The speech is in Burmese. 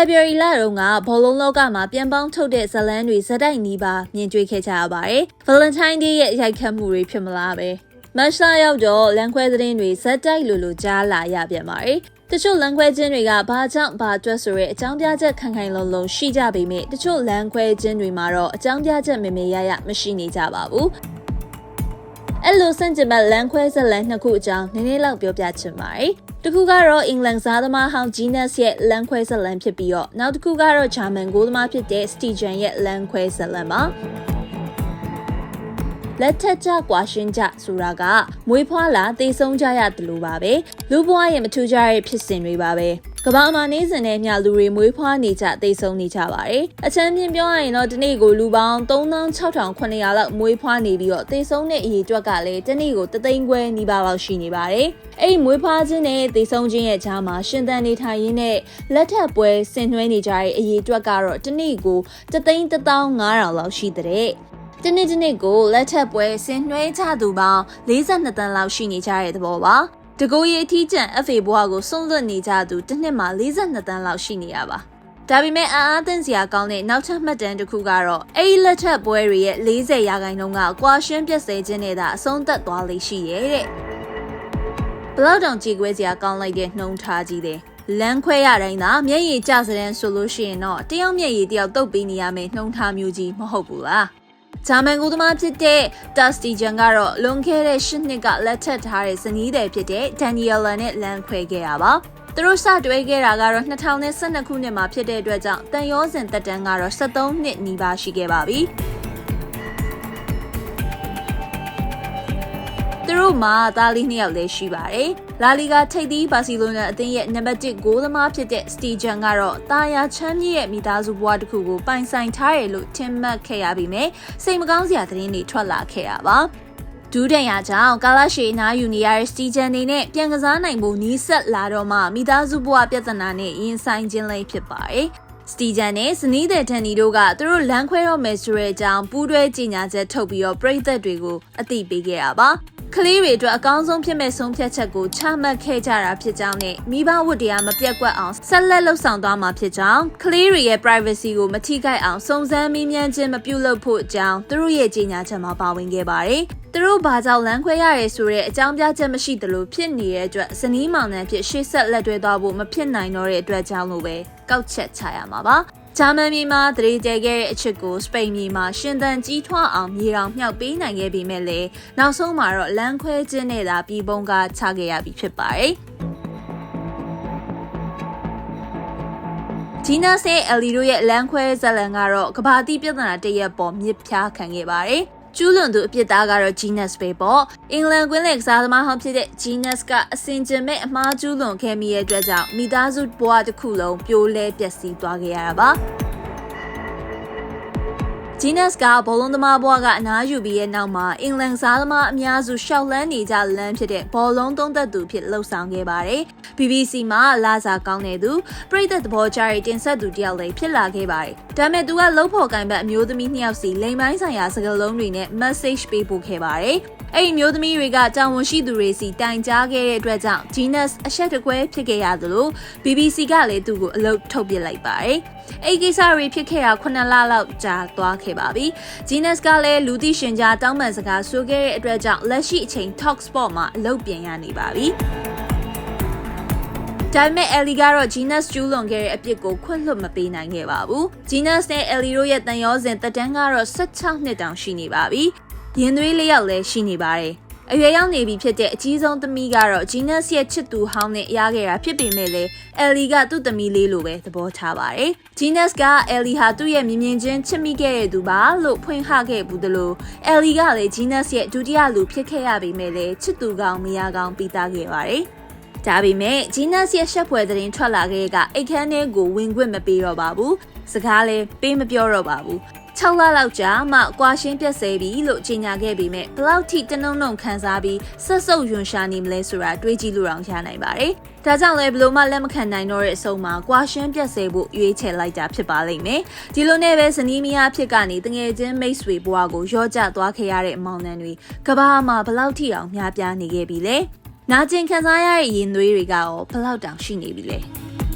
February လတုန်းကဘောလုံးလောကမှာပြန်ပေါင်းထုတ်တဲ့ဇလန်းတွေဇက်တိုက်နီးပါမြင်တွေ့ခဲ့ကြရပါတယ်။ Valentine Day ရဲ့ရိုက်ခတ်မှုတွေဖြစ်မလားပဲ။မတ်လရောက်တော့လန်ခွဲသတင်းတွေဇက်တိုက်လိုလိုကြားလာရပြန်ပါတယ်။တချို့လန်ခွဲခြင်းတွေကဘာကြောင့်ဘာအတွက်ဆိုရဲအကြောင်းပြချက်ခံခိုင်လုံလုံရှိကြပေမဲ့တချို့လန်ခွဲခြင်းတွေမှာတော့အကြောင်းပြချက်မေမေရရမရှိနေကြပါဘူး။အဲ့လိုစန့်ကျင်ဘက်လန်ခွဲဇက်လန်နှစ်ခုအကြောင်းနည်းနည်းလောက်ပြောပြချင်ပါတယ်။ တစ်ခုကတော့အင်္ဂလန်စားသမားဟောင်း Genius ရဲ့လန်ခွဲဇလန်ဖြစ်ပြီးတော့နောက်တစ်ခုကတော့ဂျာမန်ဂိုးသမားဖြစ်တဲ့ Stijan ရဲ့လန်ခွဲဇလန်ပါလက်ထက်ကြကွာရှင်းကြဆိုတာကမွေးဖွားလာတေဆုံးကြရတယ်လို့ပါပဲလူဘွားရဲ့မထူးကြတဲ့ဖြစ်စဉ်တွေပါပဲ ကဘာမှာနေစဉ်နဲ့မြလူတွေမွေးဖွားနေကြတေဆုံးနေကြပါတယ်အချမ်းပြင်းပြောရရင်တော့ဒီနေ့ကိုလူပေါင်း3600လောက်မွေးဖွားနေပြီးတော့တေဆုံးတဲ့အရေအတွက်ကလည်းဒီနေ့ကိုတသိန်းခွဲနီးပါးလောက်ရှိနေပါတယ်အဲ့ဒီမွေးဖွားခြင်းနဲ့တေဆုံးခြင်းရဲ့ကြားမှာရှင်သန်နေထိုင်ရင်းနဲ့လက်ထပ်ပွဲဆင်နွှဲနေကြတဲ့အရေအတွက်ကတော့ဒီနေ့ကိုတသိန်း15000လောက်ရှိတဲ့တနေ့တနေ့ကိုလက်ထပ်ပွဲဆင်နွှဲကြသူပေါင်း42တန်းလောက်ရှိနေကြတဲ့သဘောပါ တကူရီအထီးကျန် FA ဘွားကိုဆုံးလွတ်နေကြသူတစ်နှစ်မှာ42တန်းလောက်ရှိနေရပါဒါပေမဲ့အာအားသင့်စရာကောင်းတဲ့နောက်ထပ်မှတ်တမ်းတစ်ခုကတော့အဲ့ဒီလက်ထပ်ပွဲတွေရဲ့40ရာခိုင်နှုန်းကကွာရှင်းပြက်စဲခြင်းနဲ့သာအဆုံးသတ်သွားလိမ့်ရှိရဲ့တဲ့ဘလောက်တောင်ကြေကွဲစရာကောင်းလိုက်တဲ့နှုံထားကြီးတယ်လမ်းခွဲရတိုင်းသာမျက်ရည်ကျစတဲ့ဆိုလို့ရှိရင်တော့တယောက်မျက်ရည်တယောက်တုတ်ပေးနေရမယ်နှုံထားမျိုးကြီးမဟုတ်ဘူးလား ဂျာမန်ကူသမားဖြစ်တဲ့ Dusty Jan ကတော့လွန်ခဲ့တဲ့၈နှစ်ကလက်ထပ်ထားတဲ့ဇနီးသည်ဖြစ်တဲ့ Daniela နဲ့လမ်းခွဲခဲ့တာပါ။သူတို့စတွဲခဲ့တာကတော့2012ခုနှစ်မှာဖြစ်တဲ့အတွက်ကြောင့်တန်ရောစင်တက်တန်းကတော့73နှစ်နီးပါးရှိခဲ့ပါပြီ။ သူတို့မှာသားလေးနှစ်ယောက်လည်းရှိပါတယ်။လာလီဂါထိပ်သီးဘာစီလိုနာအသင်းရဲ့နံပါတ်1ဂိုးသမားဖြစ်တဲ့စတီဂျန်ကတော့တာယာချမ်းမြေ့ရဲ့မိသားစုဘဝတစ်ခုကိုပိုင်ဆိုင်ထားတယ်လို့ထင်မှတ်ခဲ့ရပြီးမြဲစိတ်မကောင်းစရာသတင်းတွေထွက်လာခဲ့တာပါ။ဒူးတန်ရကြောင့်ကာလာရှေနာယူနီယာစတီဂျန်နေနဲ့ပြန်ကစားနိုင်ဖို့နီးစပ်လာတော့မှမိသားစုဘဝပြဿနာနဲ့ရင်ဆိုင်ခြင်းလေးဖြစ်ပါတယ်။စတီဂျန်နဲ့ဇနီးတဲ့ထန်နီတို့ကသူတို့လမ်းခွဲတော့မယ်ဆိုတဲ့အကြောင်းပူးတွဲကြေညာချက်ထုတ်ပြီးတော့ပြည်သက်တွေကိုအသိပေးခဲ့တာပါ။က လေးတွေအတွက်အကောင်းဆုံးဖြစ်မဲ့ဆုံးဖြတ်ချက်ကိုချမှတ်ခဲ့ကြတာဖြစ်ကြောင်းနဲ့မိဘဝတ္တရားမပြတ်ကွက်အောင်ဆက်လက်လှုပ်ဆောင်သွားမှာဖြစ်ကြောင်းကလေးတွေရဲ့ privacy ကိုမထိခိုက်အောင်စုံစမ်းမေးမြန်းခြင်းမပြုလုပ်ဖို့အကြောင်းသူတို့ရဲ့ကြေညာချက်မှာပါဝင်ခဲ့ပါတယ်။သူတို့ဘာကြောင့်လမ်းခွဲရရဲဆိုတဲ့အကြောင်းပြချက်မရှိသလိုဖြစ်နေတဲ့အတွက်ဇနီးမောင်နှံဖြစ်ရှေ့ဆက်လက်တွဲသွားဖို့မဖြစ်နိုင်တော့တဲ့အတွက်ကြောင့်လို့ပဲကောက်ချက်ချရမှာပါ။ ဂျာမန်ပြည်မှာတရေကျဲခဲ့တဲ့အချစ်ကိုစပိန်ပြည်မှာရှင်သန်ကြီးထွားအောင်မြေတော်မြှောက်ပေးနိုင်ခဲ့ပေမဲ့လည်းနောက်ဆုံးမှာတော့လမ်းခွဲခြင်းနဲ့သာပြည်ပုံကချခဲ့ရပြီဖြစ်ပါတယ်ဂျီနာစ်ရဲ့အယ်လီတို့ရဲ့လမ်းခွဲဇလန်ကတော့ကဘာတိပြဿနာတရက်ပေါ်မြစ်ဖြားခံခဲ့ပါတယ်။ ကျူးလွန်သူအပြစ်သားကတော့ Genus ပဲပေါ့အင်္ဂလန်ကွင်းလက်ကစားသမားဟောင်းဖြစ်တဲ့ Genus ကအစင်ကျင်မဲ့အမားကျူးလွန်ခဲ့မိရဲ့အတွက်ကြောင့်မိသားစုဘဝတစ်ခုလုံးပြိုလဲပျက်စီးသွားခဲ့ရတာပါ ဂျီနက်စ်ကဘောလုံးသမားဘွားကအနားယူပြီးရဲ့နောက်မှာအင်္ဂလန်စားသမားအများစုရှောက်လန်းနေကြလမ်းဖြစ်တဲ့ဘောလုံးသုံးသက်သူဖြစ်လှုပ်ဆောင်ခဲ့ပါတယ်။ BBC မှာလာစာကောင်းတဲ့သူပြည်သက်သဘောကျတဲ့တင်ဆက်သူတယောက်လည်းဖြစ်လာခဲ့ပါတယ်။ဒါပေမဲ့သူကလှုပ်ဖို့ကိုင်ဘက်အမျိုးသမီးနှစ်ယောက်စီလိမ်ပိုင်းဆိုင်ရာစကားလုံးတွေနဲ့ message ပေးပို့ခဲ့ပါတယ်။အဲ့ဒီမျိုးသမီးတွေကတာဝန်ရှိသူတွေစီတိုင်ကြားခဲ့တဲ့အတွက်ကြောင့် Genus အဆက်တကွဲဖြစ်ခဲ့ရသလို BBC ကလည်းသူ့ကိုအလုပ်ထုတ်ပစ်လိုက်ပါတယ်။ အဲ့ဒီကိစ္စတွေဖြစ်ခဲ့တာ9လလောက်ကြာသွားခဲ့ပါပြီ။ Genus ကလည်းလူသိရှင်ကြားတောင်းပန်စကားဆိုခဲ့တဲ့အတွက်ကြောင့်လက်ရှိအချိန် Talk Sport မှာအလုပ်ပြန်ရနေပါပြီ။ဒါပေမဲ့ Ellie ကတော့ Genus ကျူးလွန်ခဲ့တဲ့အပြစ်ကိုခွင့်လွှတ်မပေးနိုင်ခဲ့ပါဘူး။ Genus နဲ့ Ellie တို့ရဲ့တန်ရောစဉ်တက်တန်းကတော့16နှစ်တောင်ရှိနေပါပြီ။ရင်သွေးလေးယောက်လည်းရှိနေပါတယ်။ အရွယ်ရောက်နေပြီဖြစ်တဲ့အကြီးဆုံးသမီးကတော့ Genus ရဲ့ချစ်သူဟောင်းနဲ့ရခဲ့တာဖြစ်ပေမဲ့လည်း Ellie ကသူ့သမီးလေးလိုပဲသဘောထားပါတယ်။ Genus က Ellie ဟာသူ့ရဲ့မြင်မြင်ချင်းချစ်မိခဲ့တဲ့သူပါလို့ဖွင့်ဟခဲ့ဘူးတလို့ Ellie ကလည်း Genus ရဲ့ဒုတိယလူဖြစ်ခဲ့ရပေမဲ့လည်းချစ်သူကောင်းမရကောင်းပြီးသားခဲ့ပါတယ်။ဒါပေမဲ့ဂျီနပ်ရဲ့ရှက်ဖွယ်သတင်းထွက်လာခဲ့ကအိတ်ခမ်းထဲကိုဝင်ခွင့်မပေးတော့ပါဘူးစကားလည်းပေးမပြောတော့ပါဘူး 6လလောက်ကြာမှကွာရှင်းပြက်စေပြီလို့ကြေညာခဲ့ပြီးမြဲဘလောက်ထိတနုံနုံခံစားပြီးဆက်စုပ်ယွန်ရှာနေမလဲဆိုတာတွေးကြည့်လို့အောင်ရနိုင်ပါတယ်။ဒါကြောင့်လည်းဘလို့မှလက်မခံနိုင်တော့တဲ့အဆုံးမှာကွာရှင်းပြက်စေဖို့ရွေးချယ်လိုက်တာဖြစ်ပါလိမ့်မယ်။ဒီလိုနဲ့ပဲဇနီးမယားဖြစ်ကနေတငယ်ချင်းမိတ်ဆွေဘွားကိုရော့ကျသွားခဲ့ရတဲ့မောင်နှံတွေကဘာမှဘလောက်ထိအောင်များပြားနေခဲ့ပြီလဲ။နာကျင်ခံစားရတဲ့ရင်သွေးတွေကရောဘယ်လောက်တောင်ရှိနေပြီလဲ။